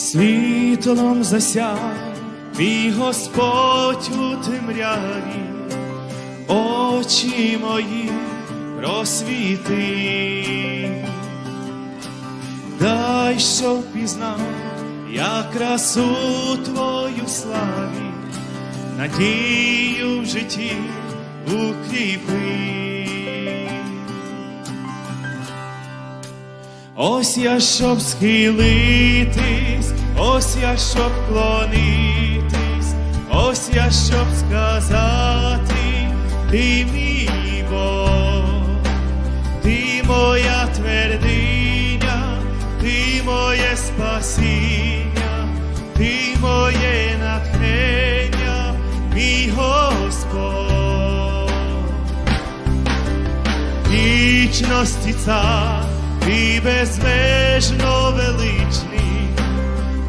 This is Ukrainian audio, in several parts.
світлом засяв мій Господь у темряві, очі мої просвіти. Дай, щоб пізнав, я красу твою славі, надію в житті укріпи. Ось я щоб схилитись, ось я щоб клонитись, ось я щоб сказати, ти мій Бог, ти моя твердиня, ти моє спасіння, ти моє натхнення, мій Господь вічності цар, ти безмежно величний,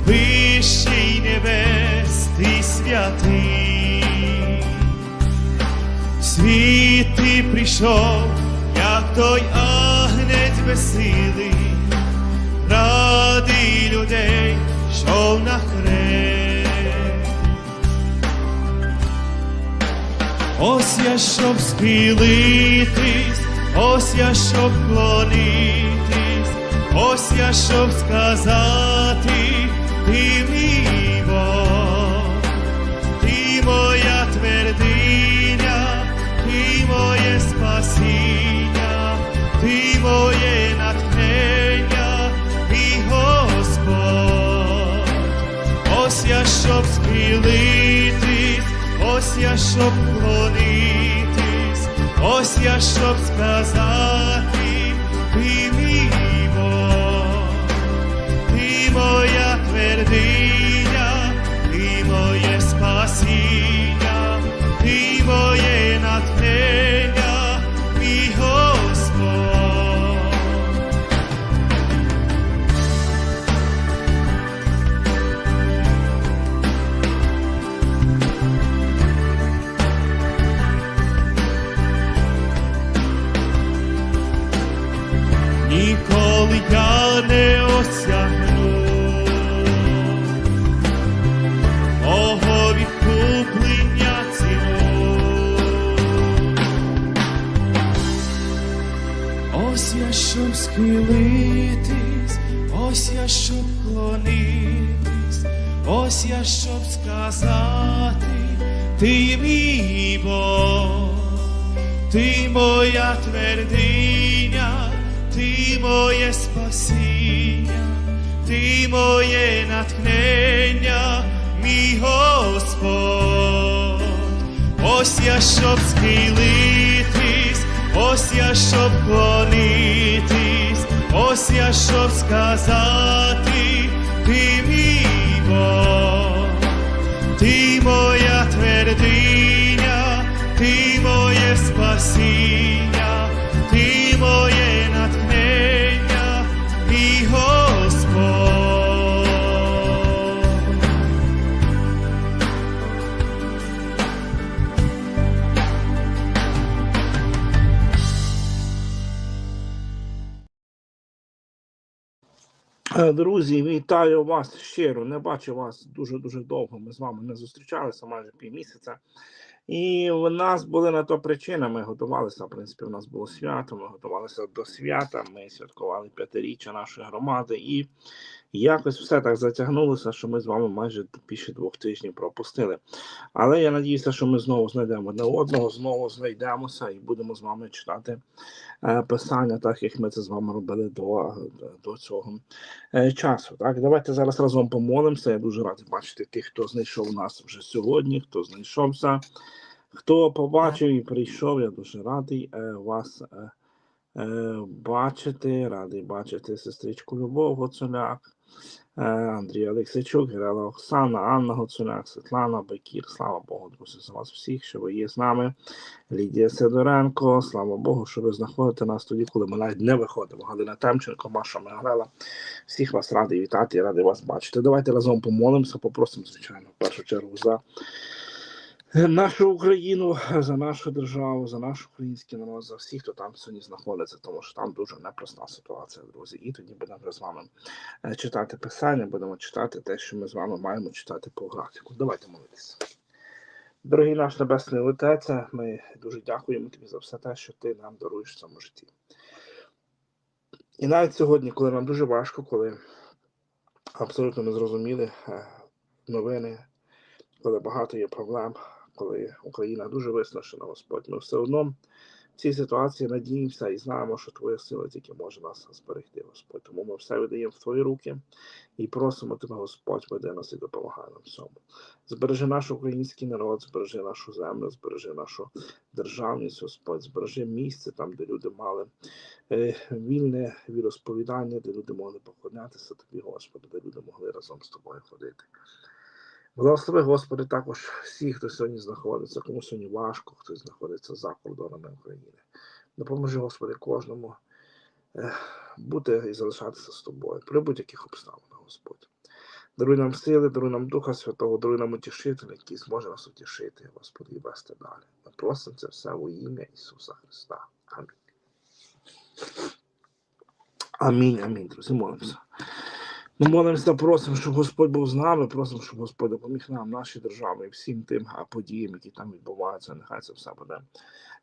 вищий небес, ти святий. В світ ти прийшов, як той агнець безсилий, ради людей, що на хрест. Ось я щоб схилитись, ось я щоб клонитись, я щоб сказати, ти мій Бог, ти моя твердиня, ти моє спасіння, ти моє натхнення, мій Господь. Ось я щоб схилитись, ось я щоб клонитись, ось я щоб сказати, моя твердиня, ти моє спасіння, ти моє натхнення, мій Господь. Ось я щоб схилитись, ось я щоб клонитись, ось я щоб сказати, ти мій Бог. Ти моя твердиня, ти моє спасіння, Друзі, вітаю вас щиро. Не бачу вас дуже-дуже довго. Ми з вами не зустрічалися майже півмісяця. І в нас були на то причини. Ми готувалися. В принципі, у нас було свято. Ми готувалися до свята. Ми святкували п'ятиріччя нашої громади, і якось все так затягнулося, що ми з вами майже більше двох тижнів пропустили. Але я надіюся, що ми знову знайдемо одне одного, знову знайдемося і будемо з вами читати е, писання, так як ми це з вами робили до, до цього е, часу. Так, давайте зараз разом помолимося. Я дуже радий бачити тих, хто знайшов нас вже сьогодні, хто знайшовся, хто побачив і прийшов. Я дуже радий е, вас е, е, бачити. Радий бачити сестричку Любов Гоцуляк. Е, Андрій Олексійчук, Герела Оксана, Анна Гоцуляк, Світлана Бекір. Слава Богу, друзі, за вас всіх, що ви є з нами. Лідія Сидоренко, слава Богу, що ви знаходите нас тоді, коли ми навіть не виходимо. Галина Темченко, Маша Мегрела. Всіх вас радий вітати і радий вас бачити. Давайте разом помолимося, попросимо, звичайно, в першу чергу за нашу Україну, за нашу державу, за наш український народ, за всіх, хто там сьогодні знаходиться, тому що там дуже непроста ситуація, друзі. І тоді будемо вже з вами е, читати писання, будемо читати те, що ми з вами маємо читати по графіку. Давайте молитися. Дорогий наш Небесний Отець, ми дуже дякуємо тобі за все те, що ти нам даруєш в цьому житті. І навіть сьогодні, коли нам дуже важко, коли абсолютно незрозумілі е, новини, коли багато є проблем, коли Україна дуже виснажена, Господь, ми все одно в цій ситуації надіємося і знаємо, що Твоя сила тільки може нас зберегти, Господь. Тому ми все видаємо в Твої руки і просимо Тебе, Господь, веди нас і допомагай нам в цьому. Збережи наш український народ, збережи нашу землю, збережи нашу державність, Господь, збережи місце там, де люди мали е, вільне віросповідання, де люди могли поклонятися Тобі, Господи, де люди могли разом з тобою ходити. Благослови, Господи, також всіх, хто сьогодні знаходиться, кому сьогодні важко, хто знаходиться за кордонами України. Допоможи, Господи, кожному е, бути і залишатися з тобою при будь-яких обставинах, Господь. Даруй нам сили, даруй нам Духа Святого, даруй нам утішителя, який зможе нас утішити, Господи, і вести далі. Ми просимо це все у ім'я Ісуса Христа. Амінь. Амінь, амінь, друзі, молимося. Ми молимося, просимо, щоб Господь був з нами, просимо, щоб Господь допоміг нам, нашій державі, всім тим подіям, які там відбуваються. Нехай це все буде,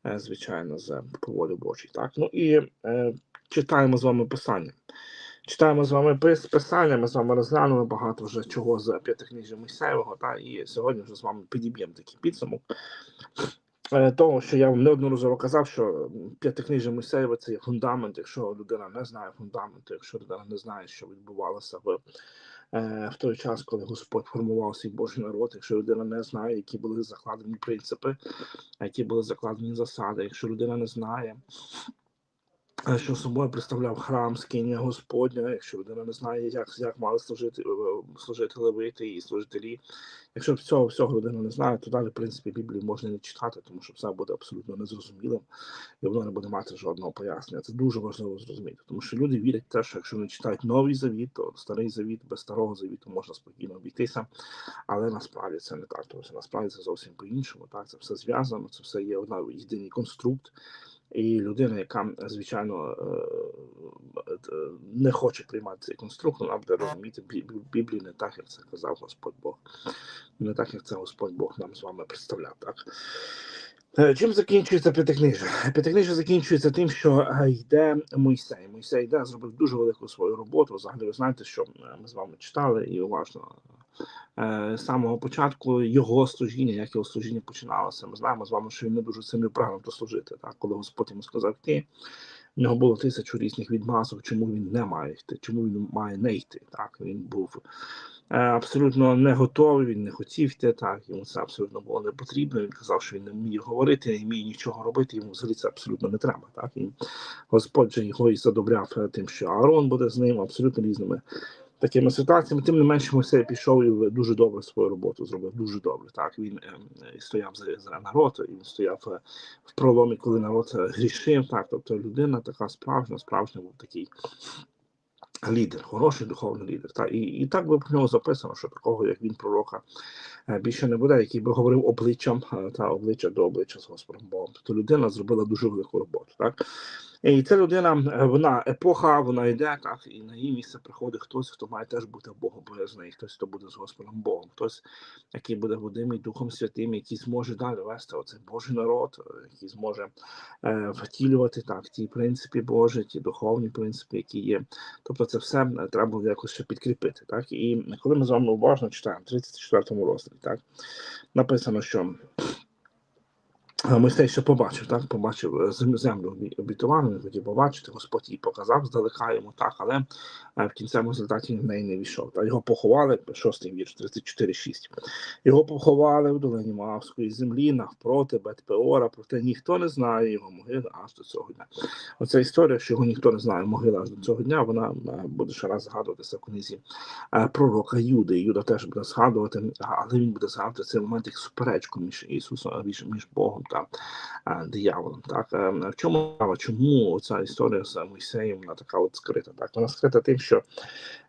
е, звичайно, з по волі Божій. Так? Ну і е, читаємо з вами писання. Читаємо з вами писання, ми з вами розглянули багато вже чого з п'ятикнижжя Мойсеєвого, та, і сьогодні вже з вами підіб'ємо такий підсумок. Е, Того, що я вам неодноразово казав, що п'ятикнижжя Мойсеєва це є фундамент. Якщо людина не знає фундаменту, якщо людина не знає, що відбувалося в, е, в той час, коли Господь формував свій Божий народ, якщо людина не знає, які були закладені принципи, які були закладені засади, якщо людина не знає, що собою представляв храм скиня Господня, якщо людина не знає, як, як мали служити, е, служити левити і служителі. Якщо цього всього людина не знає, то далі, в принципі, Біблію можна не читати, тому що все буде абсолютно незрозумілим, і воно не буде мати жодного пояснення. Це дуже важливо зрозуміти, тому що люди вірять те, що якщо вони читають новий завіт, то старий завіт без старого завіту можна спокійно обійтися. Але насправді це не так, тому що насправді це зовсім по-іншому. Так, це все зв'язано, це все є одна єдиний конструкт. І людина, яка звичайно е, е, не хоче приймати цей конструкт, вона розуміти Бі- Бі- Біблію не так, як це казав Господь Бог, не так, як це Господь Бог нам з вами представляв. Так? Е, Чим закінчується п'ятикнижжя? П'ятикнижжя закінчується тим, що йде Мойсей. Мойсей йде, зробив дуже велику свою роботу. Взагалі, ви знаєте, що ми з вами читали і уважно з самого початку його служіння, як його служіння починалося. Ми знаємо з вами, що він не дуже сильно прагнув то служити. Так, коли Господь йому сказав йти, в нього було тисячу різних відмазок, чому він не має йти, чому він має не йти. Так, він був е, абсолютно не готовий, він не хотів йти. Так, йому це абсолютно було не потрібно. Він казав, що він не вміє говорити, не вміє нічого робити. Йому взагалі це абсолютно не треба. Так, і Господь же його і задобряв е, тим, що Аарон буде з ним, абсолютно різними такими ситуаціями. Тим не менше, Мойсей пішов і дуже добре свою роботу зробив. Дуже добре. Так він е, е, стояв за, за народ, він стояв е, в проломі, коли народ е, грішив. Так, тобто людина така справжня, справжня був такий. Лідер, хороший духовний лідер. Та, і, і так би про нього записано, що такого, як він пророка, е, більше не буде, який би говорив обличчям та обличчя до обличчя з Господом Богом. Тобто людина зробила дуже велику роботу. Так? І ця людина, е, вона епоха, вона йде, так, і на її місце приходить хтось, хто має теж бути богобоязний, хтось, хто буде з Господом Богом, хтось, який буде водимий Духом Святим, який зможе далі вести оцей Божий народ, е, який зможе е, втілювати так ті принципи Божі, ті духовні принципи, які є. Тобто це все е, треба було якось ще підкріпити. Так? І коли ми з вами уважно читаємо в 34 розділі, так, написано, що Мойсей ще побачив, так побачив е, землю обі- обітовану, він хотів побачити, Господь їй показав здалека йому так, але е, в кінцевому результаті в неї не війшов. Та його поховали, шостий вірш, 34.6. Його поховали в долині Моавської землі навпроти Бет-Пеора, проте ніхто не знає його могили аж до цього дня. Оця історія, що його ніхто не знає могили аж до цього дня, вона е, буде ще раз згадуватися в книзі пророка Юди. Юда теж буде згадувати, але він буде згадувати цей момент як суперечку між Ісусом, між Богом та е, дияволом. Так е, в чому справа? Чому ця історія з Мойсеєм вона така от скрита? Так вона скрита тим, що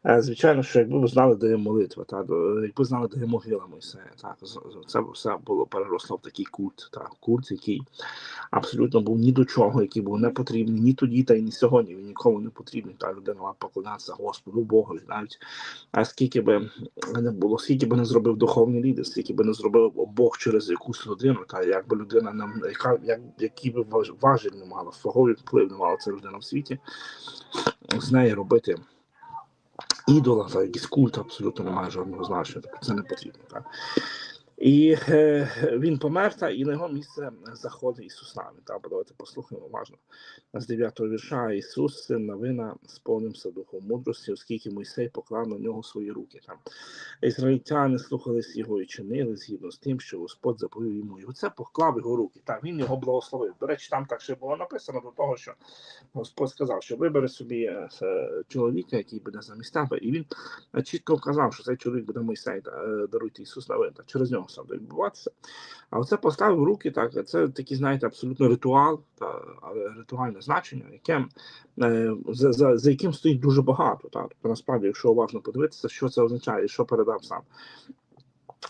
е, звичайно, що якби ви знали, де є молитва, та якби знали, де є могила Мойсея, так це все було переросло в такий культ, так культ, який абсолютно був ні до чого, який був не потрібний ні тоді, та й ні сьогодні. Він нікому не потрібний. Та людина мала поклонятися Господу Богу, навіть а скільки би не було, скільки би не зробив духовний лідер, скільки би не зробив Бог через якусь людину, та як би людина нам, яка як який би важель не мала, ваговий вплив не мала ця людина в світі, з неї робити. Ідола за якийсь культ абсолютно не має жодного значення, тобто це не потрібно. Так? І е, він помер, та і на його місце заходить Ісус навіть. Та, давайте послухаємо уважно. З 9 вірша Ісус, син Навина, сповнився духом мудрості, оскільки Мойсей поклав на нього свої руки. Там. Ізраїльтяни слухались його і чинили згідно з тим, що Господь заповів йому. І оце поклав його руки. Та він його благословив. До речі, там так ще було написано до того, що Господь сказав, що вибери собі е, е, чоловіка, який буде замість тебе. І він е, чітко вказав, що цей чоловік буде Мойсей, та, даруйте Ісус Навин, та через нього все відбуватися. А оце поставив руки, так, це такий, знаєте, абсолютно ритуал, та, ритуальне значення, яке, е, за, за, за яким стоїть дуже багато. Так. Тобто, насправді, якщо уважно подивитися, що це означає, що передав сам,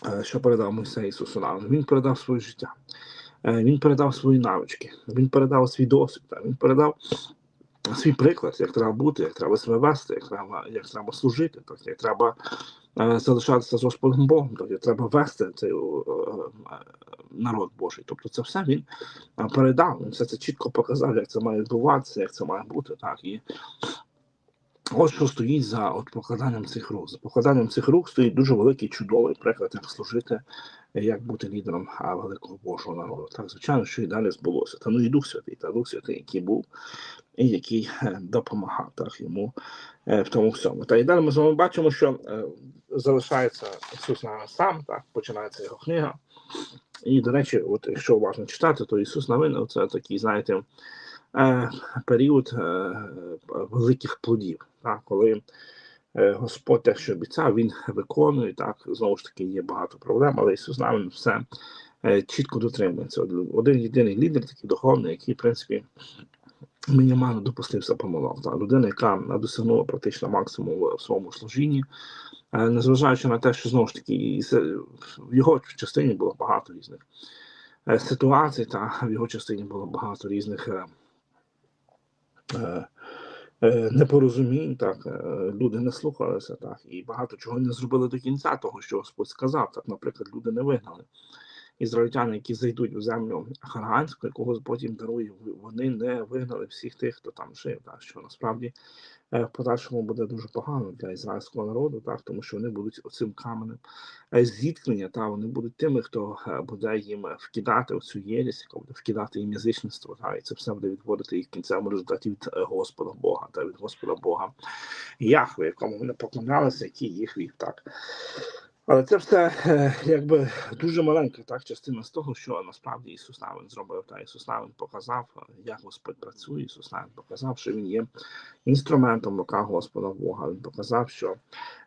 е, що передав Мойсей Ісусу Навину. Він передав своє життя. Е, Він передав свої навички, він передав свій досвід, він передав свій приклад, як треба бути, як треба себе вести, як треба, як треба служити, так, як треба е, залишатися з Господом Богом, так, як треба вести цей е, народ Божий. Тобто це все він е, передав, він все це чітко показав, як це має відбуватися, як це має бути. Так, і От що стоїть за от покладанням цих рук. За покладанням цих рук стоїть дуже великий чудовий приклад, як служити, як бути лідером великого Божого народу. Так, звичайно, що і далі збулося. Та ну і Дух Святий, та Дух Святий, який був і який е, допомагав так, йому е, в тому всьому. Та і далі ми з вами бачимо, що е, залишається Ісус на сам, так, починається його книга. І, до речі, от якщо уважно читати, то Ісус Навин це такий, знаєте, період великих плодів, так, коли Господь те, що обіцяв, він виконує. Так, знову ж таки, є багато проблем, але Ісус Навин все е, чітко дотримується. Один єдиний лідер, такий духовний, який, в принципі, мінімально допустився помилок. Та людина, яка досягнула практично максимум в своєму служінні, е, незважаючи на те, що знову ж таки в його частині було багато різних е, ситуацій, та в його частині було багато різних. Е, Непорозумінь, так е, люди не слухалися, так і багато чого не зробили до кінця того, що Господь сказав. Так, наприклад, люди не вигнали ізраїльтяни, які зайдуть в землю Хараганську, яку Господь їм дарує, вони не вигнали всіх тих, хто там жив. Так, що насправді е, в подальшому буде дуже погано для ізраїльського народу, так тому що вони будуть оцим каменем е, зіткнення, та вони будуть тими, хто е, буде їм вкидати оцю єрість, яка буде вкидати їм язичництво, та і це все буде відводити їх кінцевому результаті від Господа Бога та від Господа Бога Яхве, якому вони поклонялися, який їх вів так. Але це все е, якби дуже маленька так, частина з того, що насправді Ісус Навин зробив. Та Ісус Навин показав, е, як Господь працює. Ісус Навин показав, що Він є інструментом в руках Господа Бога. Він показав, що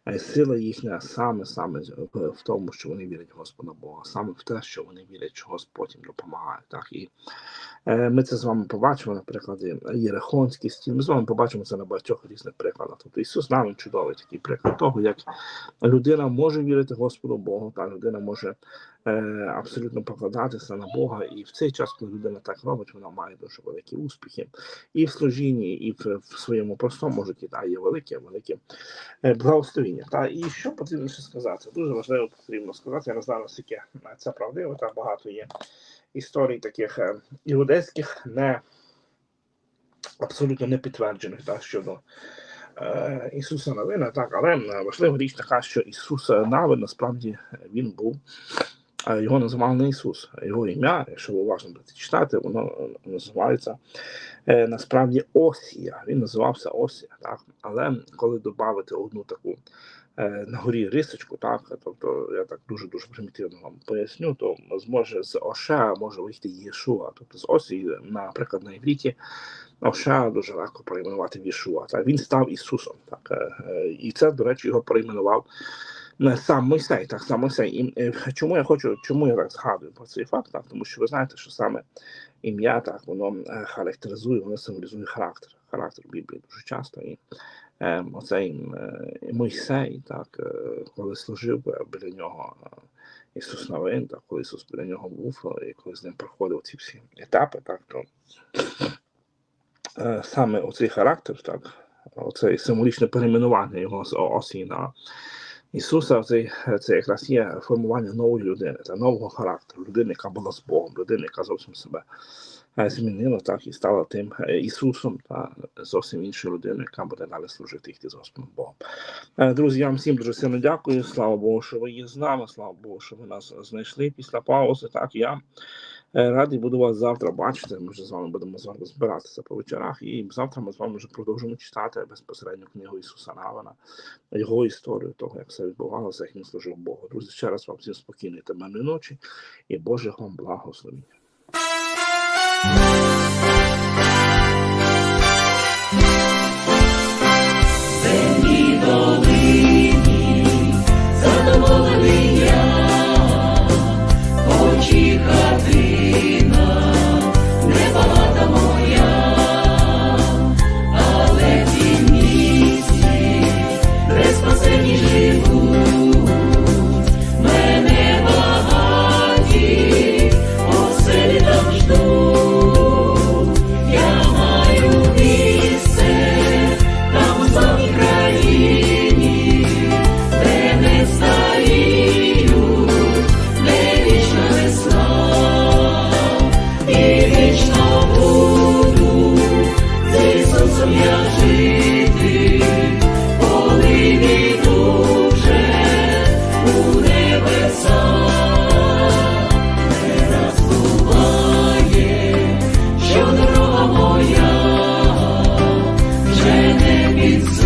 е, сила їхня саме саме в, тому, що вони вірять в Господа Бога, саме в те, що вони вірять, що Господь їм допомагає. Так і ми це з вами побачимо на прикладі Єрихонський стіл. Ми з вами побачимо це на багатьох різних прикладах. Тобто Ісус Навин чудовий такий приклад того, як людина може вірити Господу Богу, та людина може е, абсолютно покладатися на Бога. І в цей час, коли людина так робить, вона має дуже великі успіхи і в служінні, і в, в своєму простому житті. Та є велике, велике е, благословіння. Та і що потрібно ще сказати? Дуже важливо потрібно сказати. Я не знаю, наскільки це правдиво, та багато є історій таких е, іудейських, не абсолютно не підтверджених та, щодо е, Ісуса Навина, так, але е, важлива річ така, що Ісус Навин насправді е, він був. е, Його називали не Ісус, його ім'я, якщо ви уважно будете читати, воно е, називається е, насправді Осія. Він називався Осія, так. Але коли додати одну таку е, на горі рисочку, так, тобто я так дуже дуже примітивно вам поясню, то зможе з Оша може вийти Єшуа. Тобто з Осії, наприклад, на івріті Оша дуже легко перейменувати в Єшуа. Так, він став Ісусом. Так, е, е, і це, до речі, його перейменував сам Мойсей, так сам Мойсей. І, е, чому я хочу, чому я так згадую про цей факт? Так, тому що ви знаєте, що саме ім'я так воно е, характеризує, воно символізує характер. Характер Біблії дуже часто. І е, оцей е, Мойсей, так, е, коли служив біля нього е, Ісус Новин, так, коли Ісус біля нього був, і коли з ним проходив ці всі етапи, так, то саме оцей характер, так, оце символічне перейменування його з Осі на Ісуса, це, це якраз є формування нової людини, та нового характеру, людини, яка була з Богом, людини, яка зовсім себе змінила, так, і стала тим Ісусом, та зовсім іншою людиною, яка буде далі служити йти з Господом Богом. Друзі, я вам всім дуже сильно дякую. Слава Богу, що ви є з нами. Слава Богу, що ви нас знайшли після паузи. Так, я радий буду вас завтра бачити. Ми вже з вами будемо з вами збиратися по вечорах. І завтра ми з вами вже продовжимо читати безпосередньо книгу Ісуса Навина, його історію, того, як все відбувалося, як він служив Богу. Друзі, ще раз вам всім спокійної та мирної ночі і Божих вам благословіння. 啊。Не